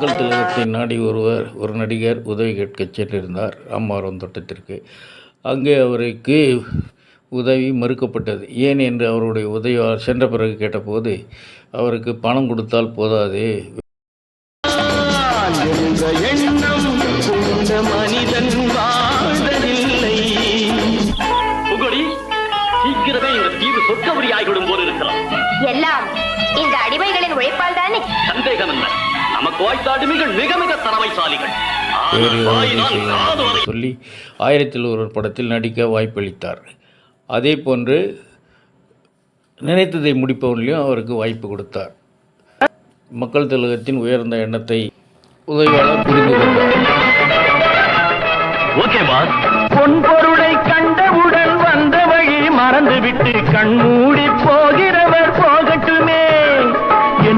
மக்கள் திலகத்தை நாடி ஒருவர் ஒரு நடிகர் உதவி கேட்கச் சென்றிருந்தார். ராமவரம் தோட்டத்திற்கு. அங்கே அவருக்கு உதவி மறுக்கப்பட்டது. ஏன் என்று அவருடைய உதவியாளர் சென்ற பிறகு கேட்டபோது அவருக்கு பணம் கொடுத்தால் போதாது. என்ற எண்ணம் கொண்ட மனிதன் வாழ்வதில்லை புகழி சீக்கிரமே இந்த தீவு சொர்க்கபடி ஆகிவிடும் போல இருக்கிறான் எல்லாம் இந்த அடிமைகளின் என்ன நமக்கு வாய்த்த அடிமைகள் மிக திறமைசாலிகள் சொல்லி ஆயிரத்தில் ஒரு படத்தில் நடிக்க வாய்ப்பளித்தார். அதே போன்று நினைத்ததை முடிப்பவனிலையும் அவருக்கு வாய்ப்பு கொடுத்தார். மக்கள் திலகத்தின் உயர்ந்த எண்ணத்தை உதவியாளர் புரிந்து கொண்டார். Okay boss. பொன் பொருளை கண்டவுடன் வந்த வழி மறந்துவிட்டு கண்மூடி போகட்டுமே